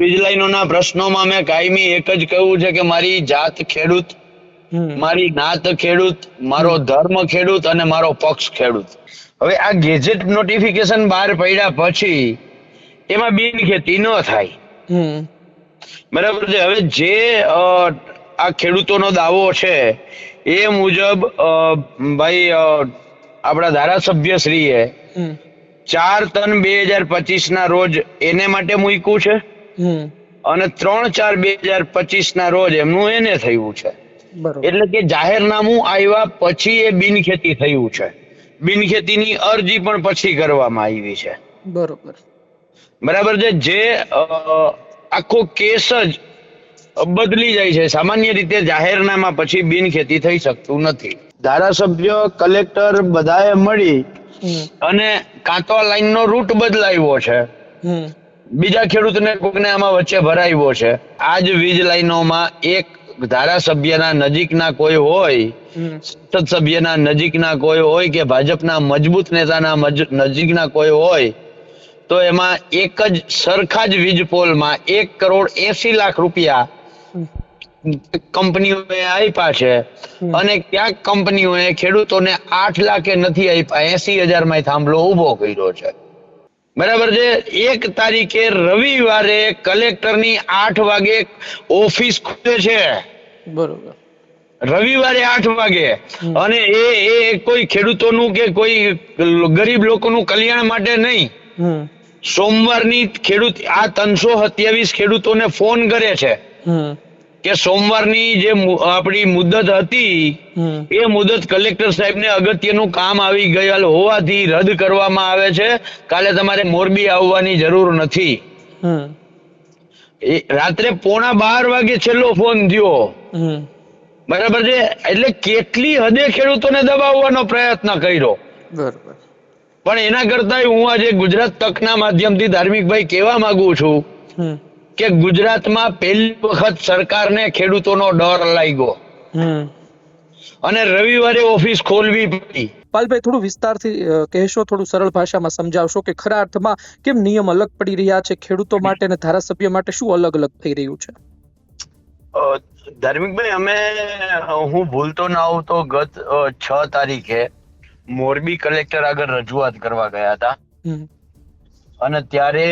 વીજ લાઈનોના પ્રશ્નોમાં મેં કાયમી એક જ કહ્યું છે કે મારી જાત ખેડૂત મારી નાત ખેડૂત મારો ધર્મ ખેડૂત અને મારો પક્ષ ખેડૂત. હવે આ ગેજેટ નોટિફિકેશન બહાર પડ્યા પછી એમાં બિનખેતી ન થાય. બરાબર છે? હવે જે આ ખેડૂતોનો દાવો છે એ મુજબ ભાઈ આપણા ધારાસભ્ય શ્રીએ ચાર ત્રણ બે હજાર પચીસ ના રોજ એને માટે મૂક્યું છે? અને ત્રણ ચાર બે હજાર પચીસ ના રોજ એમનું એને થયું છે. એટલે કે જાહેરનામું આવ્યા પછી એ બિનખેતી થયું છે. બિનખેતીની અરજી પણ પછી કરવામાં આવી છે. બરોબર. બરાબર છે? જે આખો કેસ જ બદલી જાય છે. સામાન્ય રીતે જાહેરનામા પછી બિનખેતી થઈ શકતું નથી. ધારાસભ્ય કલેક્ટર બધાએ મળી અને કાંતો લાઈન નો રૂટ બદલાવ્યો છે. બીજા ખેડૂતને કોકને આમાં વચ્ચે ભરાવ્યો છે. આ જ વીજ લાઈનોમાં એક ધારાસભ્યના નજીકના કોઈ હોય સંસદ સભ્યના નજીકના કોઈ હોય કે ભાજપના મજબૂત નેતાના નજીકના કોઈ હોય તો એમાં એક જ સરખા જ વીજ પોલમાં એક કરોડ એસી લાખ રૂપિયા કંપનીઓએ આપ્યા છે. અને ક્યાંક કંપનીઓએ ખેડૂતોને આઠ લાખે નથી આપ્યા એસી હજારમાં થાંભલો ઊભો કર્યો છે. બરાબર છે. એક તારીખે રવિવારે કલેક્ટરની આઠ વાગે ઓફિસ ખુલે છે. બરોબર. રવિવારે આઠ વાગે. અને એ એ કોઈ ખેડૂતોનું કે કોઈ ગરીબ લોકોનું કલ્યાણ માટે નહીં. સોમવારની ખેડૂત આ ત્રણસો સત્યાવીસ ખેડૂતોને ફોન કરે છે. કે સોમવારની જે આપણી મુદત હતી એ મુદત કલેક્ટર સાહેબને અગત્યનું કામ આવી ગયેલ હોવાથી રદ કરવામાં આવે છે. કાલે તમારે મોરબી આવવાની જરૂર નથી. રાત્રે પોણા બાર વાગે છેલ્લો ફોન થયો. બરાબર છે? એટલે કેટલી હદે ખેડૂતોને દબાવવાનો પ્રયત્ન કર્યો. બરોબર. પણ એના કરતા હું આજે ગુજરાત તકના માધ્યમથી ધાર્મિક ભાઈ કહેવા માંગુ છું. કે ગુજરાતમાં પહેલી વખત સરકારને ખેડૂતોનો ડર લાગ્યો. અને રવિવારે ઓફિસ ખોલવી પડી. પાલભાઈ થોડું વિસ્તારથી કહેશો થોડું સરળ ભાષામાં સમજાવશો કે ખરા અર્થમાં કેમ નિયમ અલગ પડી રહ્યા છે ખેડૂતો માટે અને ધારાસભ્ય માટે? શું અલગ અલગ થઈ રહ્યું છે? ધાર્મિકભાઈ અમે હું ભૂલતો ના હોઉં તો ગત છ તારીખે મોરબી કલેક્ટર આગળ રજૂઆત કરવા ગયા હતા. અને ત્યારે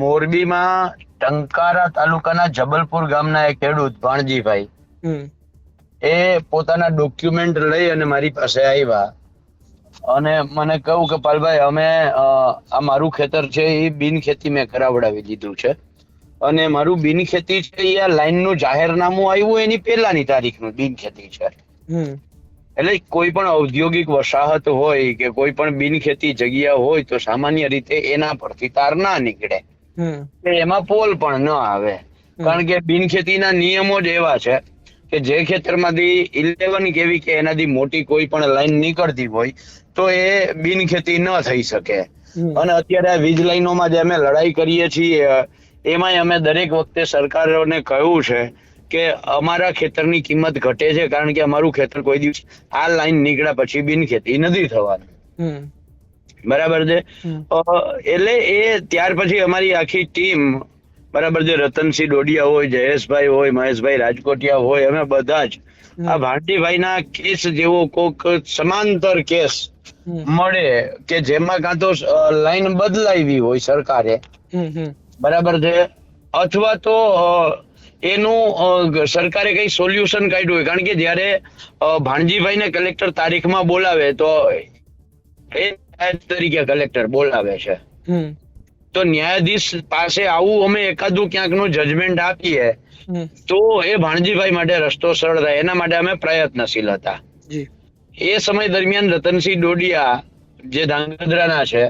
મોરબીમાં ટંકારા તાલુકાના જબલપુર ગામના એક ખેડૂત ભાણજીભાઈ એ પોતાના ડોક્યુમેન્ટ લઈ અને મારી પાસે આવ્યા. અને મને કહ્યું કે પાલભાઈ અમે આ મારું ખેતર છે એ બિન ખેતી મેં કરાવડાવી દીધું છે. અને મારું બિન ખેતી છે એ આ લાઈનનું જાહેરનામું આવ્યું એની પહેલાની તારીખનું બિન ખેતી છે એટલે કોઈ પણ ઔદ્યોગિક વસાહત હોય કે કોઈ પણ બિનખેતી જગ્યા હોય તો સામાન્ય રીતે એના પરથી તાર ના નીકળે. એમાં પોલ પણ ન આવે. કારણ કે બિનખેતીના નિયમો જ એવા છે કે જે ખેતરમાંથી ઇલેવન કેવી કે એનાથી મોટી કોઈ પણ લાઈન નીકળતી હોય તો એ બિનખેતી ન થઈ શકે. અને અત્યારે આ વીજ લાઈનોમાં જે અમે લડાઈ કરીએ છીએ એમાંય અમે દરેક વખતે સરકારોને કહ્યું છે કે અમારા ખેતરની કિંમત ઘટે છે કારણ કે અમારું ખેતર કોઈ દિવસ આ લાઈન નીકળ્યા પછી બિનખેતી નથી થવાનું. બરાબર છે? એટલે એ ત્યાર પછી અમારી આખી ટીમ બરાબર છે રતનસિંહ ડોડિયા હોય જયેશભાઈ હોય મહેશભાઈ રાજકોટિયા હોય અમે બધા જ આ ભારતીભાઈના કેસ જેવો કોક સમાંતર કેસ મળે કે જેમાં કાં તો લાઈન બદલાવી હોય સરકારે. બરાબર છે? અથવા તો એનું સરકારે કઈ સોલ્યુશન કાઢ્યું હોય? કારણ કે જ્યારે ભાણજીભાઈ ભાણજીભાઈને કલેક્ટર તારીખમાં બોલાવે તો એ તરીકે કલેક્ટર બોલાવે છે. તો ન્યાયાધીશ પાસે આવું અમે એકાદું ક્યાંકનું જજમેન્ટ આપીએ તો એ ભાણજીભાઈ માટે રસ્તો સરળ થાય એના માટે અમે પ્રયત્નશીલ હતા. એ સમય દરમિયાન રતનસિંહ ડોડિયા જે ધાંગધ્રાના છે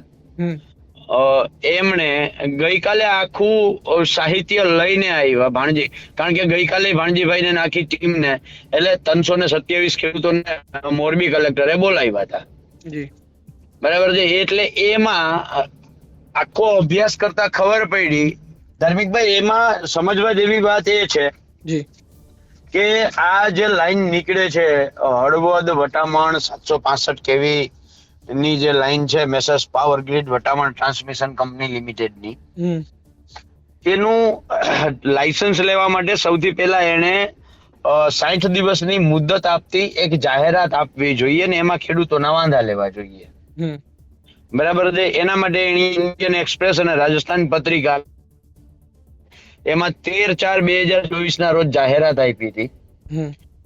એમણે ગઈકાલે આખું સાહિત્ય લઈને આવ્યા ભાણજી. કારણ કે ગઈકાલે ભાણજીભાઈ ને આખી ટીમને એટલે ત્રણસો ને સત્યાવીસ ખેડૂતોને મોરબી કલેક્ટરે બોલાવ્યા હતા. બરાબર છે? એટલે એમાં આખો અભ્યાસ કરતા ખબર પડી. ધાર્મિકભાઈ એમાં સમજવા જેવી વાત એ છે કે આ જે લાઈન નીકળે છે હળવદ વટામણ સાતસો પાસઠ કેવી ની જે લાઈન છે messrs power grid Vataman transmission company લિમિટેડની એનું લાયસન્સ લેવા માટે સૌથી પહેલા એને સાઠ દિવસની મુદત આપતી એક જાહેરાત આપવી જોઈએ ને એમાં ખેડૂતોના વાંધા લેવા જોઈએ. બરાબર છે? એના માટે એની ઇન્ડિયન એક્સપ્રેસ અને રાજસ્થાન પત્રિકા એમાં તેર ચાર બે હજાર ચોવીસ ના રોજ જાહેરાત આપી હતી.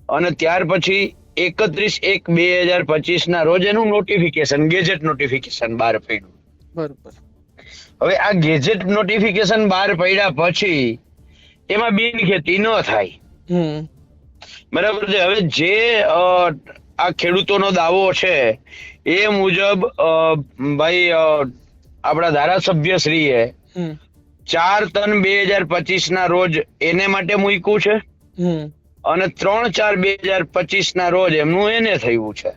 અને ત્યાર પછી એકત્રીસ એક બે હજાર પચીસ ના રોજ એનું નોટિફિકેશન ગેજેટ નોટિફિકેશન બહાર પડ્યું. બરોબર. હવે આ ગેજેટ નોટિફિકેશન બહાર પડ્યા પછી એમાં બિન ખેતી ન થાય. બરાબર છે? હવે જે આ ખેડૂતોનો દાવો છે એ મુજબ ભાઈ આપણા ધારાસભ્ય શ્રીએ એ ચાર તન બે હજાર પચીસ ના રોજ એને માટે મૂક્યું છે? હમ. અને ત્રણ ચાર બે હજાર પચીસ ના રોજ એમનું એને થયું છે.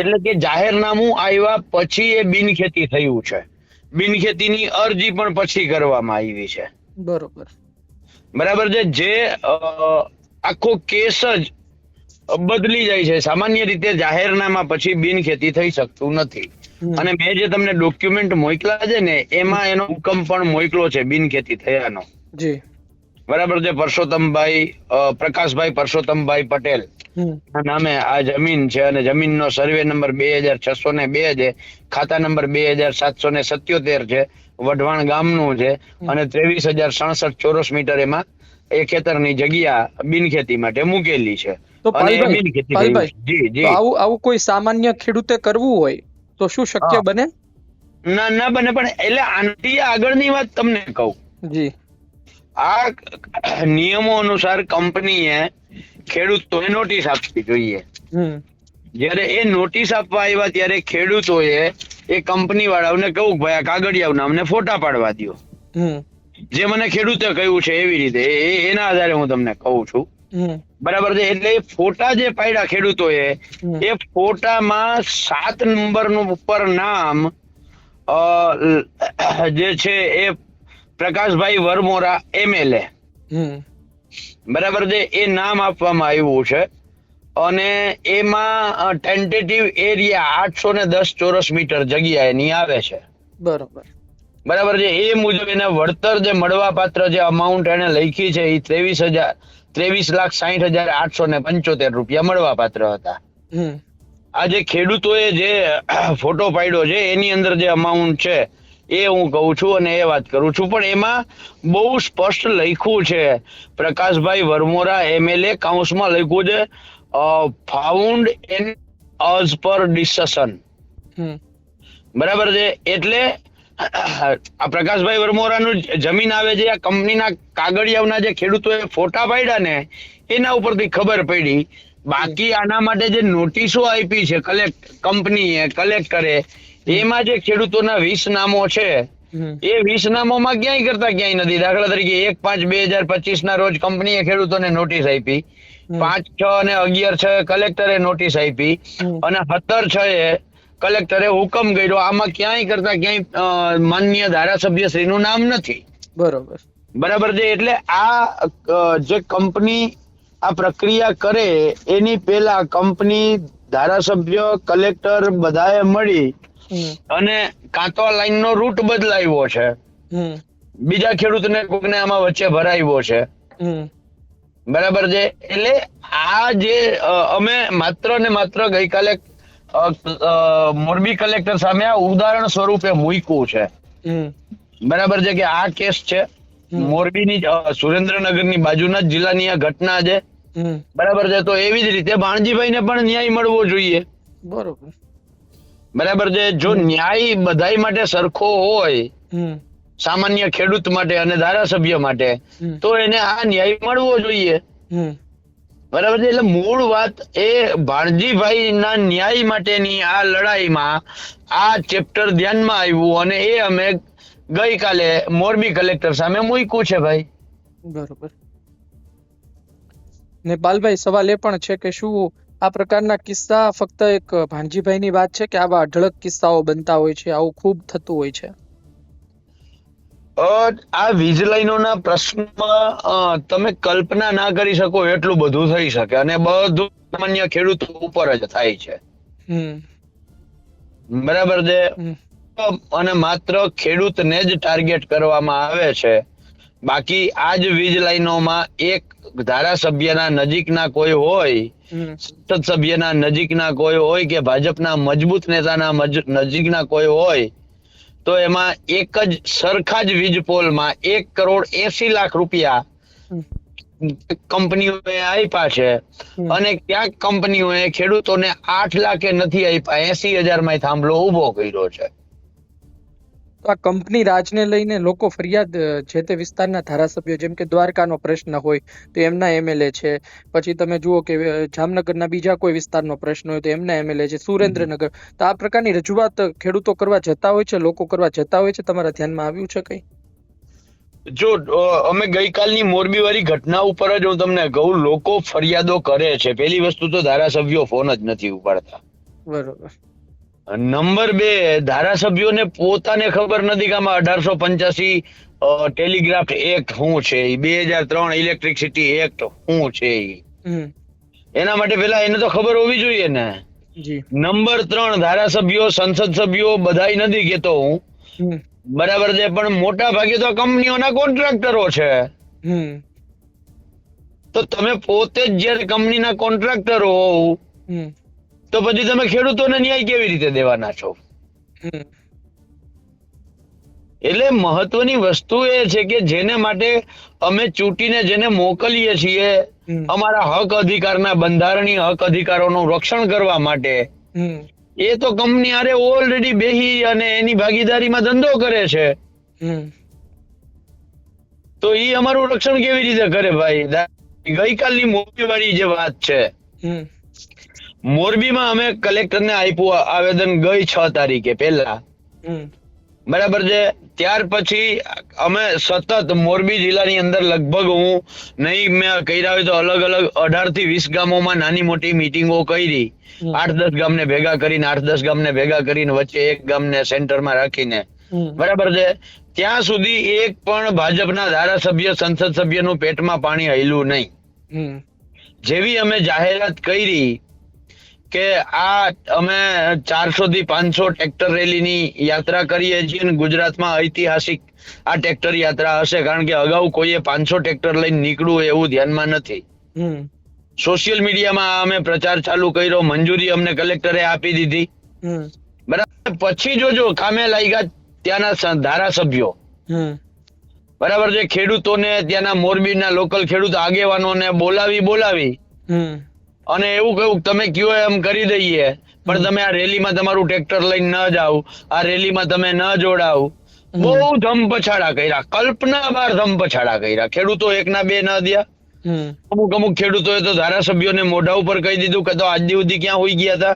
એટલે કે જાહેરનામું આવ્યા પછી એ બિનખેતી થયું છે. બિનખેતીની અરજી પણ પછી કરવામાં આવી છે. બરોબર. બરાબર છે? જે આખો કેસ જ બદલી જાય છે. સામાન્ય રીતે જાહેરનામા પછી બિનખેતી થઈ શકતું નથી. અને મેં જે તમને ડોક્યુમેન્ટ મોકલા છે ને એમાં એનો હુકમ પણ મોકલો છે બિનખેતી થયાનો. જી. બરાબર છે પરસોત્તમભાઈ પ્રકાશભાઈ પરસોત્તમભાઈ પટેલ. ના નામે આ જમીન છે અને જમીનનો સર્વે નંબર બે હજાર છસો ને બે છે ખાતા નંબર બે હજાર સાતસો ને સત્યોતેર છે વઢવાણ ગામનું છે અને ત્રેવીસ હજાર સડસઠ ચોરસ મીટર એમાં એ ખેતરની જગ્યા બિનખેતી માટે મૂકેલી છે. આવું આવું કોઈ સામાન્ય ખેડૂતે કરવું હોય તો શું શક્ય બને? ના ના બને પણ એટલે આનાથી આગળની વાત તમને કહું. જી. આ નિયમો અનુસાર કંપનીએ ખેડૂતોને નોટિસ આપવી જોઈએ. જયારે એ નોટિસ આપવા આવ્યા ત્યારે ખેડૂતોએ એ કંપની વાળાઓને કહું કે ભાઈ આ કાગળિયાઓને અમને ફોટા પાડવા દો જે મને ખેડૂતે કહ્યું છે એવી રીતે એના આધારે હું તમને કહું છું. બરાબર છે? એટલે ફોટા જે પાડ્યા ખેડૂતોએ. એ ફોટામાં સાત નંબરનું ઉપર નામ જે છે એ પ્રકાશભાઈ વરમોરા એમએલએ. બરાબર છે? એ નામ આપવામાં આવ્યું છે. અને એમાં ટેન્ટેટિવ એરિયા આઠસો ને દસ ચોરસ મીટર જગ્યા એની આવે છે. બરોબર. બરાબર છે? એ મુજબ એને વળતર જે મળવા પાત્ર જે અમાઉન્ટ એને લખી છે એ ત્રેવીસ હજાર ત્રેવીસ લાખ સાહીઠ હજાર આઠસો ને પંચોતેર રૂપિયા મળવા પાત્ર હતા. હમ. આ જે ખેડૂતોએ જે ફોટો પાડ્યો છે એની અંદર જે અમાઉન્ટ છે એ હું કહું છું અને એ વાત કરું છું. પણ એમાં બહુ સ્પષ્ટ લખ્યું છે. પ્રકાશભાઈ વરમોરા એમએલએ કાઉન્સમાં લખ્યું છે found an as per discussion બરાબર છે? એટલે આ પ્રકાશભાઈ વરમોરાનું જમીન આવે છે આ કંપનીના કાગળિયાઓના જે ખેડૂતોએ ફોટા પાડ્યા ને એના ઉપરથી ખબર પડી. બાકી આના માટે જે નોટિસો આપી છે કલેક્ટ કંપનીએ કલેક્ટરે એમાં જે ખેડૂતોના વીસ નામો છે એ વીસ નામોમાં ક્યાંય કરતા ક્યાંય નથી. દાખલા તરીકે એક પાંચ બે હજાર પચીસ ના રોજ કંપનીએ ખેડૂતોને નોટિસ આપી. પાંચ છ અને અગિયાર છ કલેક્ટરે નોટિસ આપી. અને સત્તર છ એ કલેક્ટરે હુકમ કર્યો. આમાં ક્યાંય કરતા ક્યાંય માન્ય માનનીય ધારાસભ્ય શ્રીનું નામ નથી. બરોબર. બરાબર છે? એટલે આ જે કંપની આ પ્રક્રિયા કરે એની પહેલા કંપની ધારાસભ્ય કલેક્ટર બધાએ મળી અને કાં તો આ લાઈનનો રૂટ બદલાવ્યો છે. બીજા ખેડૂતને કોકને આમાં વચ્ચે ભરાવ્યો છે. બરાબર છે? એટલે આ જે અમે માત્ર ને માત્ર ગઈકાલે મોરબી કલેક્ટર સામે આ ઉદાહરણ સ્વરૂપે મૂક્યું છે. બરાબર છે કે આ કેસ છે? મોરબીની સુરેન્દ્રનગરની બાજુના જ જિલ્લાની આ ઘટના છે. બરાબર છે? તો એવી જ રીતે ભાણજીભાઈ ને પણ ન્યાય મળવો જોઈએ. બરોબર. બરાબર છે? જો ન્યાય બધાય માટે સરખો હોય સામાન્ય ખેડૂત માટે અને ધારાસભ્ય માટે તો એને આ ન્યાય મળવો જોઈએ. બરાબર છે? એટલે મૂળ વાત એ ભાણજીભાઈના ન્યાય માટેની આ લડાઈમાં આ ચેપ્ટર ધ્યાનમાં આવ્યું અને એ અમે ગઈકાલે મોરબી કલેક્ટર સામે મૂક્યું છે ભાઈ. બરોબર. ને બાલભાઈ સવાલ એ પણ છે કે શું આ પ્રકારના કિસ્સા ફક્ત એક ભાણજીભાઈની વાત છે કે આવા અઢળક કિસ્સાઓ બનતા હોય છે આવું ખૂબ થતું હોય છે. આ વીજ લાઈનોના પ્રશ્નમાં તમે કલ્પના ના કરી શકો એટલું બધું થઈ શકે અને બધું સામાન્ય ખેડૂત ઉપર જ થાય છે. બરાબર છે? અને માત્ર ખેડૂતને જ ટાર્ગેટ કરવામાં આવે છે. બાકી આ જ વીજ લાઈનોમાં એક ધારાસભ્યના નજીકના કોઈ હોય સંસદ સભ્યના નજીકના કોઈ હોય કે ભાજપના મજબૂત નેતાના નજીકના કોઈ હોય તો એમાં એક જ સરખા જ વીજ પોલમાં એક કરોડ એસી લાખ રૂપિયા. કંપનીઓએ આપ્યા છે અને ક્યાંક કંપનીઓએ ખેડૂતોને આઠ લાખે નથી આપ્યા એસી હજારમાં થાંભલો ઊભો કર્યો છે. તો આ કંપની રાજને લઈને લોકો ફરિયાદ જે તે વિસ્તારના ધારાસભ્યો જેમ કે દ્વારકાનો પ્રશ્ન હોય તો એમના એમએલએ છે. પછી તમે જુઓ કે જામનગરના બીજા કોઈ વિસ્તારનો પ્રશ્ન હોય તો એમના એમએલએ છે. સુરેન્દ્રનગર. તો આ પ્રકારની રજૂઆત ખેડૂતો કરવા જતા હોય છે લોકો કરવા જતા હોય છે તમારા ધ્યાનમાં આવ્યું છે કઈ? જો અમે ગઈકાલની મોરબી વાળી ઘટના ઉપર જ હું તમને કહું લોકો ફરિયાદો કરે છે. પેલી વસ્તુ તો ધારાસભ્યો ફોન જ નથી ઉપાડતા. બરોબર. નંબર બે ધારાસભ્યોને પોતાને ખબર નથી કે આમાં અઢારસો પંચ્યાસી ટેલિગ્રાફ એક્ટ શું છે? બે હજાર ત્રણ ઇલેક્ટ્રિસિટી એક્ટ શું છે એના માટે પેલા એને તો ખબર હોવી જોઈએ ને. નંબર ત્રણ ધારાસભ્યો સંસદ સભ્યો બધાય નથી કેતો હું. બરાબર છે પણ મોટા ભાગે તો કંપનીઓના કોન્ટ્રાક્ટરો છે. તો તમે પોતે જ જ્યારે કંપનીના કોન્ટ્રાક્ટરો હોવ તો પછી તમે ખેડૂતોને ન્યાય કેવી રીતે દેવાના છો? એટલે મહત્વની વસ્તુ એ છે કે જેને માટે અમે ચૂંટીને જેને મોકલીએ છીએ અમારા હક અધિકારના બંધારણીય હક અધિકારોનું રક્ષણ કરવા માટે એ તો કંપની આરે ઓલરેડી બેહી અને એની ભાગીદારીમાં ધંધો કરે છે. તો ઈ અમારું રક્ષણ કેવી રીતે કરે ભાઈ? ગઈકાલની મોરબી વાળી જે વાત છે મોરબીમાં અમે કલેક્ટરને આપ્યું આવેદન ગઈ છ તારીખે પહેલા. બરાબર છે? ત્યાર પછી અમે સતત મોરબી જિલ્લાની અંદર લગભગ હું નહીં મેં કર્યા હોય તો અલગ અલગ અઢારથી વીસ ગામોમાં નાની મોટી મિટિંગો કરી. આઠ દસ ગામને ભેગા કરીને આઠ દસ ગામને ભેગા કરીને વચ્ચે એક ગામને સેન્ટરમાં રાખીને. બરાબર છે? ત્યાં સુધી એક પણ ભાજપના ધારાસભ્ય સંસદ સભ્યનું પેટમાં પાણી હૈલું નહીં. જેવી અમે જાહેરાત કરી કે આ અમે ચારસો થી પાંચસો ટ્રેક્ટર રેલીની યાત્રા કરીએ છીએ અને ગુજરાતમાં ઐતિહાસિક આ ટ્રેક્ટર યાત્રા હશે. કારણ કે અગાઉ કોઈએ પાંચસો ટ્રેક્ટર લઈને નીકળવું એવું ધ્યાનમાં નથી. સોશિયલ મીડિયામાં અમે પ્રચાર ચાલુ કર્યો. મંજૂરી અમને કલેક્ટરે આપી દીધી. બરાબર. પછી જોજો કામે લાગ્યા ત્યાંના ધારાસભ્યો. બરાબર છે ખેડૂતોને ત્યાંના મોરબીના લોકલ ખેડૂત આગેવાનોને બોલાવી બોલાવી. અને એવું કહ્યું તમે કયો એમ કરી દઈએ. પણ તમે આ રેલીમાં તમારું ટ્રેક્ટર લઈને ન જાઓ આ રેલીમાં તમે ન જોડાવ. બહુ ધમપછાડા કર્યા. કલ્પના બાર ધમપછાડા કર્યા. ખેડૂતો એકના બે ન દયા. અમુક અમુક ખેડૂતોએ તો ધારાસભ્યોને મોઢા ઉપર કહી દીધું કે તો આજ સુધી ક્યાં હોઈ ગયા હતા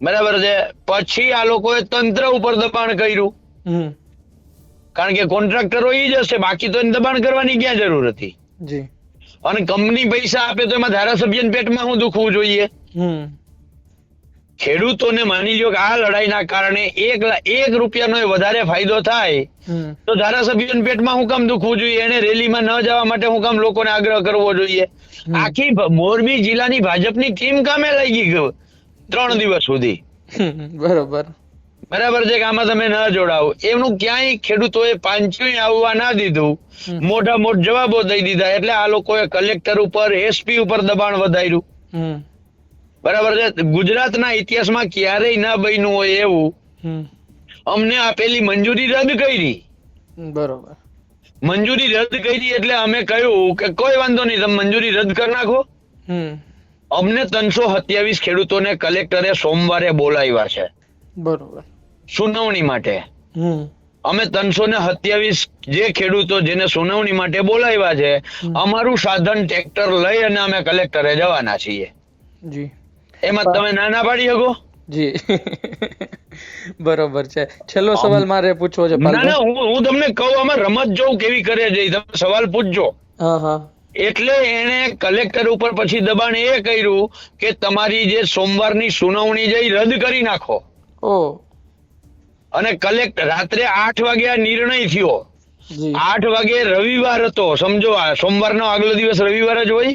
બરાબર છે? પછી આ લોકોએ તંત્ર ઉપર દબાણ કર્યું. કારણ કે કોન્ટ્રાક્ટરો ઈ જ હશે. બાકી તો એને દબાણ કરવાની ક્યાં જરૂર હતી? જી. અને કંપની પૈસા આપે તો એમાં ધારાસભ્યના પેટમાં શું દુખવું જોઈએ? ખેડૂતોને માની લો કે આ લડાઈના કારણે એક એક રૂપિયાનો એ વધારે ફાયદો થાય તો ધારાસભ્યોના પેટમાં હું કામ દુખવું જોઈએ? એને રેલીમાં ન જવા માટે હું કામ લોકોને આગ્રહ કરવો જોઈએ? આખી મોરબી જિલ્લાની ભાજપની ટીમ કામે લાગી ગયો? ત્રણ દિવસ સુધી. બરોબર. બરાબર છે કે આમાં તમે ન જોડાવો. એમનું ક્યાંય ખેડૂતોએ પાંચું આવવા ના દીધું. મોટા મોટ જવાબો દઈ દીધા. એટલે આ લોકોએ કલેક્ટર ઉપર એસપી ઉપર દબાણ વધાર્યું. બરાબર છે? ગુજરાતના ઇતિહાસમાં ક્યારેય ના બન્યું હોય એવું. અમને આપેલી મંજૂરી રદ કરી. બરોબર. મંજૂરી રદ કરી એટલે અમે કહ્યું કે કોઈ વાંધો નહીં તમે મંજૂરી રદ કરી નાખો. અમને ત્રણસો સત્યાવીસ ખેડૂતોને કલેક્ટરે સોમવારે બોલાવ્યા છે. બરોબર. સુનાવણી માટે. અમે ત્રણસો ને સત્યાવીસ જે ખેડૂતો જેને સુનાવણી માટે બોલાવ્યા છે અમારું સાધન ટ્રેક્ટર લઈ અને અમે કલેક્ટરે જવાના છીએ. જી. એમાં તમે ના ના પાડી શકો? જી. બરોબર છે. છેલ્લો સવાલ મારે પૂછવો છે ના ના હું હું તમને કહું આમાં રમત જોઉં કેવી કરે છે તમે સવાલ પૂછજો. હા હા. એટલે એને કલેક્ટર ઉપર પછી દબાણ એ કર્યું કે તમારી જે સોમવારની સુનાવણી છે ઈ રદ કરી નાખો. ઓ. અને કલેક્ટર રાત્રે આઠ વાગે આ નિર્ણય થયો. આઠ વાગે રવિવાર હતો સમજો આ સોમવારનો આગલો દિવસ રવિવાર જ હોય?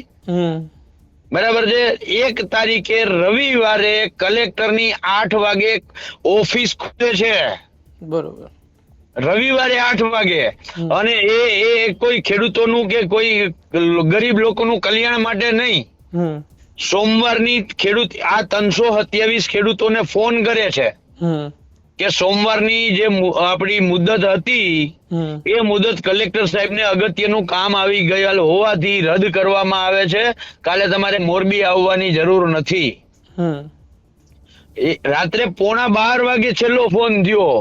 બરાબર છે? એક તારીખે રવિવારે કલેક્ટરની આઠ વાગે ઓફિસ ખુલે છે. બરોબર. રવિવારે આઠ વાગે. અને એ એ કોઈ ખેડૂતોનું કે કોઈ ગરીબ લોકોનું કલ્યાણ માટે નહીં. સોમવારની ખેડૂત આ ત્રણસો સત્યાવીસ ખેડૂતોને ફોન કરે છે. કે સોમવારની જે આપણી મુદત હતી એ મુદત કલેક્ટર સાહેબને અગત્યનું કામ આવી ગયેલ હોવાથી રદ કરવામાં આવે છે. કાલે તમારે મોરબી આવવાની જરૂર નથી. રાત્રે પોણા બાર વાગે છેલ્લો ફોન થયો.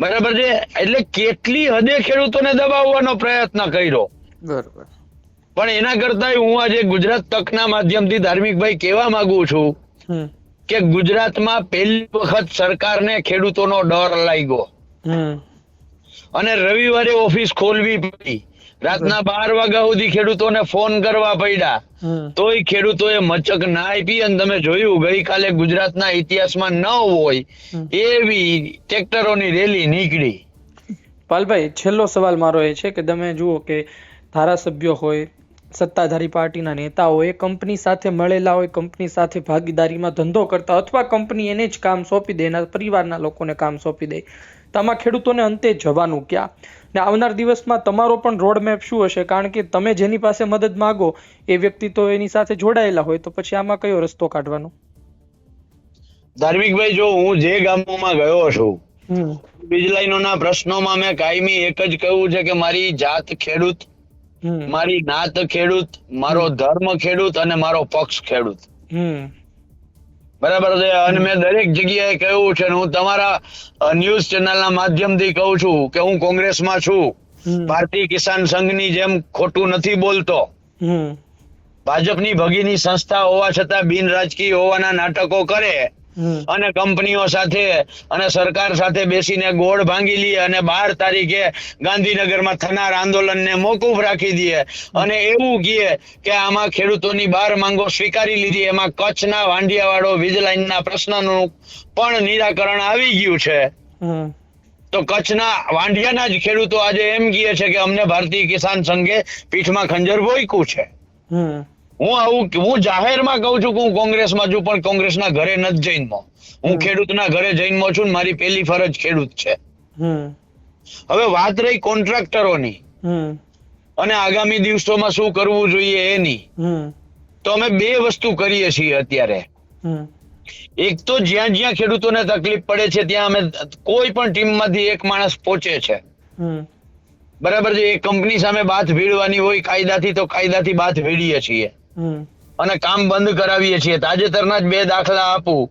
બરાબર છે? એટલે કેટલી હદે ખેડૂતોને દબાવવાનો પ્રયત્ન કર્યો. બરોબર. પણ એના કરતા હું આજે ગુજરાત તકના માધ્યમથી ધાર્મિકભાઈ કહેવા માંગુ છું. કે ગુજરાતમાં પહેલી વખત સરકારને ખેડૂતોનો ડર લાગ્યો. અને રવિવારે ઓફિસ ખોલવી પડી. રાતના બાર વાગ્યા સુધી ખેડૂતોને ફોન કરવા પડ્યા. તોય ખેડૂતોએ મચક ના આપી અને તમે જોયું ગઈકાલે ગુજરાતના ઇતિહાસમાં ન હોય એવી ટ્રેક્ટરોની રેલી નીકળી. પાલભાઈ છેલ્લો સવાલ મારો એ છે કે તમે જુઓ કે ધારાસભ્યો હોય સત્તાધારી પાર્ટીના નેતા એ કંપની સાથે મળેલા હોય કંપની સાથે ભાગીદારીમાં ધંધો કરતા અથવા કંપની એને જ કામ સોંપી દે એના પરિવારના લોકોને કામ સોંપી દે. તો આમાં ખેડૂતોને અંતે જવાનું ક્યાં? ને આવનાર દિવસમાં તમારો પણ રોડમેપ શું હશે? કારણ કે તમે જેની પાસે મદદ માગો એ વ્યક્તિ તો એની સાથે જોડાયેલા હોય તો પછી આમાં કયો રસ્તો કાઢવાનો? ધાર્મિકભાઈ જો હું જે ગામોમાં ગયો છું વીજ લાઈનોના પ્રશ્નોમાં મેં કાયમી એક જ કહ્યું છે કે મારી જાત ખેડૂત મારી નાત ખેડૂત મારો ધર્મ ખેડૂત અને મારો પક્ષ ખેડૂત. બરાબર છે? અને મેં દરેક જગ્યાએ કહ્યું છે હું તમારા ન્યૂઝ ચેનલના માધ્યમથી કહું છું કે હું કોંગ્રેસમાં છું. ભારતીય કિસાન સંઘની જેમ ખોટું નથી બોલતો. ભાજપની ભગીની સંસ્થા હોવા છતાં બિન રાજકીય હોવાના નાટકો કરે. અને કંપનીઓ સાથે અને સરકાર સાથે બેસીને ગોળ ભાંગી લઈએ અને બાર તારીખે ગાંધીનગરમાં થનાર આંદોલનને મોકૂફ રાખી દઈએ અને એવું કહીએ કે આમાં ખેડૂતોની બાર માંગો સ્વીકારી લીધી. એમાં કચ્છના વાંડિયાવાળો વીજ લાઈનના પ્રશ્નનું પણ નિરાકરણ આવી ગયું છે. તો કચ્છના વાંઢિયાના જ ખેડૂતો આજે એમ કહે છે કે અમને ભારતીય કિસાન સંઘે પીઠમાં ખંજર ભોયકું છે. હમ. હું આવું હું જાહેરમાં કહું છું કે હું કોંગ્રેસમાં છું પણ કોંગ્રેસના ઘરે નથી જઈનમો. હું ખેડૂતના ઘરે જઈનમો છું મારી પહેલી ફરજ ખેડૂત છે. હવે વાત રહી કોન્ટ્રાક્ટરોની. અને આગામી દિવસોમાં શું કરવું જોઈએ એની તો અમે બે વસ્તુ કરીએ છીએ અત્યારે. એક તો જ્યાં જ્યાં ખેડૂતોને તકલીફ પડે છે ત્યાં અમે કોઈ પણ ટીમમાંથી એક માણસ પહોંચે છે. બરાબર છે? એ કંપની સામે બાથ ભીડવાની હોય કાયદાથી તો કાયદાથી બાથ ભીડીએ છીએ. અને કામ બંધ કરાવીએ છીએ. તાજેતરના જ બે દાખલા આપું.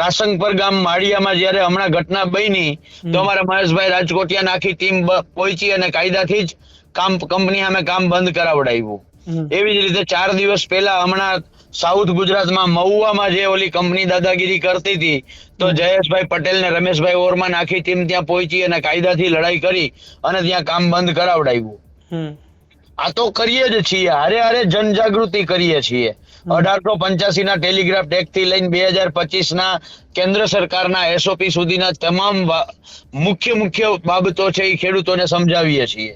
રાસંગપર ગામ માળિયામાં જયારે હમણાં ઘટના બની તો અમારા મહેશભાઈ રાજકોટિયા આખી ટીમ પહોંચી અને કાયદાથી જ કામ કંપની અમે કામ બંધ કરાવડાવ્યું. એવી જ રીતે ચાર દિવસ પહેલા હમણાં સાઉથ ગુજરાતમાં મહુવામાં જે ઓલી કંપની દાદાગીરી કરતી હતી તો જયેશભાઈ પટેલ ને રમેશભાઈ ઓરમાન આખી ટીમ ત્યાં પહોંચી અને કાયદાથી લડાઈ કરી અને ત્યાં કામ બંધ કરાવડાવ્યું. આ તો કરીએ જ છીએ. હારે હારે જનજાગૃતિ કરીએ છીએ. અઢારસો પંચ્યાસી ના ટેલિગ્રાફ ટેકથી લઈને બે હજાર પચીસ ના કેન્દ્ર સરકારના એસઓપી સુધીના તમામ મુખ્ય મુખ્ય બાબતો છે એ ખેડૂતોને સમજાવીએ છીએ.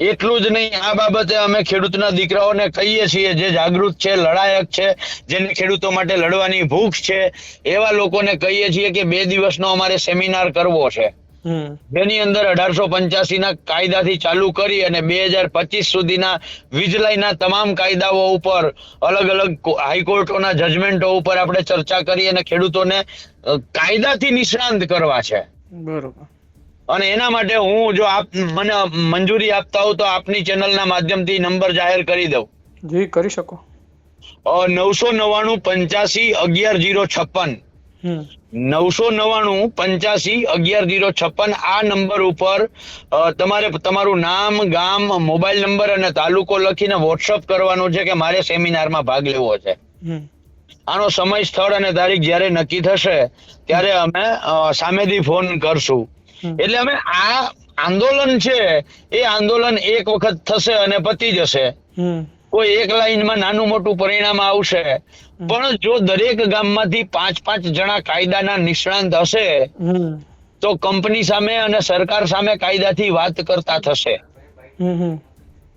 એટલું જ નહીં આ બાબતે અમે ખેડૂતના દીકરાઓને કહીએ છીએ જે જાગૃત છે લડાયક છે જેને ખેડૂતો માટે લડવાની ભૂખ છે એવા લોકોને કહીએ છીએ કે બે દિવસનો અમારે સેમિનાર કરવો છે. જેની અંદર અઢારસો પંચ્યાસી ના કાયદાથી ચાલુ કરી અને બે હજાર પચીસ સુધીના વીજળીના તમામ કાયદાઓ ઉપર અલગ અલગ હાઈકોર્ટોના જજમેન્ટો ઉપર આપણે ચર્ચા કરી અને ખેડૂતોને કાયદાથી નિષ્ણાંત કરવા છે. બરોબર. અને એના માટે હું જો આપ મને મંજૂરી આપતા હો તો આપની ચેનલના માધ્યમથી નંબર જાહેર કરી દઉં. જી કરી શકો. નવસો નવ્વાણું પંચ્યાસી અગિયાર જીરો છપ્પન. નવસો નવ્વાણું પંચ્યાસી અગિયાર જીરો છપ્પન આ નંબર ઉપર તમારે તમારું નામ ગામ મોબાઈલ નંબર અને તાલુકો લખીને વોટ્સઅપ કરવાનું છે કે મારે સેમિનારમાં ભાગ લેવો છે. આનો સમય સ્થળ અને તારીખ જ્યારે નક્કી થશે ત્યારે અમે સામેથી ફોન કરશું. એટલે અમે આ આંદોલન છે એ આંદોલન એક વખત થશે અને પતી જશે. કોઈ એક લાઈનમાં નાનું મોટું પરિણામ આવશે. પણ જો દરેક ગામમાંથી પાંચ પાંચ જણા કાયદાના નિષ્ણાંત હશે તો કંપની સામે અને સરકાર સામે કાયદાથી વાત કરતા થશે.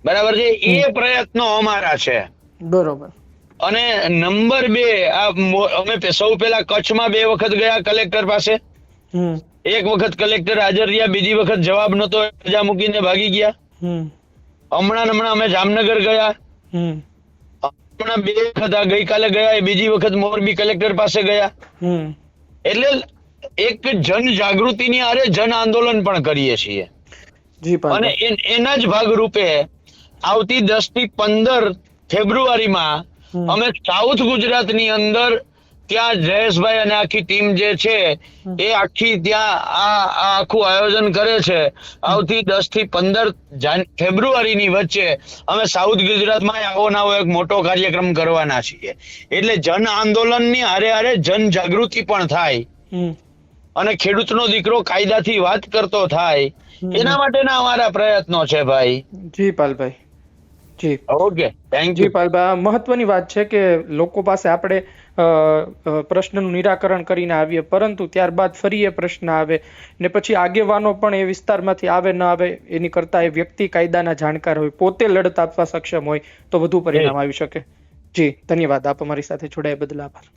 બરાબર છે? એ પ્રયત્નો અમારા છે. બરોબર. અને નંબર બે આ અમે સૌ પહેલા કચ્છમાં બે વખત ગયા કલેક્ટર પાસે. એક વખત કલેક્ટર હાજર રહ્યા બીજી વખત જવાબ નતો રજા મૂકીને ભાગી ગયા. હમ. હમણાં હમણાં અમે જામનગર ગયા. હમણાં બે વખત આ ગઈકાલે ગયા એ બીજી વખત મોરબી કલેક્ટર પાસે ગયા. એટલે એક જન જાગૃતિની આરે જન આંદોલન પણ કરીએ છીએ. અને એના જ ભાગરૂપે આવતી દસથી પંદર ફેબ્રુઆરીમાં. અમે સાઉથ ગુજરાતની અંદર ત્યાં જયેશભાઈ અને આખી ટીમ જે છે એ આખી ત્યાં આ આખું આયોજન કરે છે. આવતી દસથી પંદર ફેબ્રુઆરીની વચ્ચે અમે સાઉથ ગુજરાતમાં આવો નાવો એક મોટો કાર્યક્રમ કરવાના છીએ. એટલે જન આંદોલનની હારે હારે જન જાગૃતિ પણ થાય. અને ખેડૂતનો દીકરો કાયદાથી વાત કરતો થાય. એના માટેના અમારા પ્રયત્નો છે ભાઈ. જી Palbhai. Ji. Okay thank you Palbhai મહત્વની વાત છે કે લોકો પાસે આપણે પ્રશ્નનું નિરાકરણ કરીને આવીએ પરંતુ ત્યારબાદ ફરી એ પ્રશ્ન આવે ને પછી આગેવાનો પણ એ વિસ્તારમાંથી આવે ન આવે એની કરતા એ વ્યક્તિ કાયદાના જાણકાર હોય પોતે લડત આપવા સક્ષમ હોય તો વધુ પરિણામ આવી શકે. જી ધન્યવાદ. આપ અમારી સાથે જોડાયા બદલ આભાર.